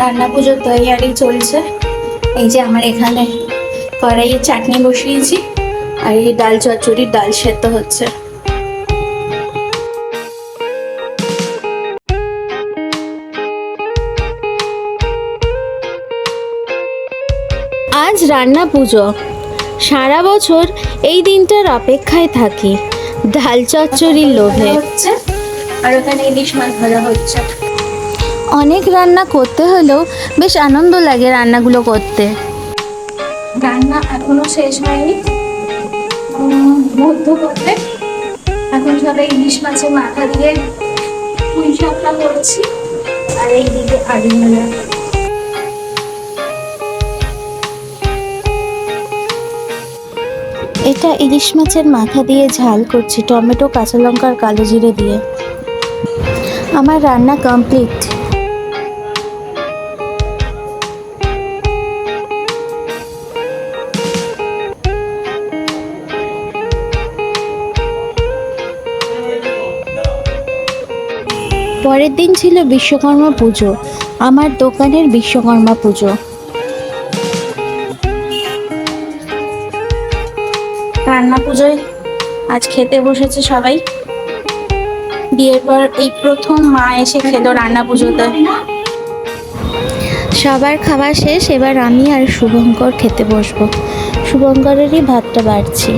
রান্না পুজোর তৈয়ারি চলছে। এই যে আমার এখানে কড়াইয়ে চাটনি বসিয়েছি আর এই ডাল চচ্চড়ির ডাল সেদ্ধ হচ্ছে। আজ রান্না পুজো। সারা বছর এই দিনটার অপেক্ষায় থাকি। ডাল চচ্চড়ির লোভে। হচ্ছে আর ওখানে ইলিশ মাছ ভাজা হচ্ছে। অনেক রান্না করতে হলেও বেশ আনন্দ লাগে রান্নাগুলো করতে। রান্না এখনও শেষ হয়নি। মধ্য করতে এখন সবাই ইলিশ মাছের মাথা দিয়ে পুঁই শাকটা করছি। আর এইদিকে আলু ভাজা। এটা ইলিশ মাছের মাথা দিয়ে ঝাল করছি টমেটো কাঁচা লঙ্কার কালো জিরে দিয়ে। আমার রান্না কমপ্লিট। পরের দিন ছিল বিশ্বকর্মা পুজো আমার দোকানের বিশ্বকর্মা পুজো। রান্না পুজোয় আজ খেতে বসেছে সবাই। বিয়ের পর এই প্রথম মা এসে খেলো রান্না পুজোতে। সবার খাওয়া শেষ এবার আমি আর শুভঙ্কর খেতে বসবো। শুভঙ্করেরই ভাতটা বাড়ছি।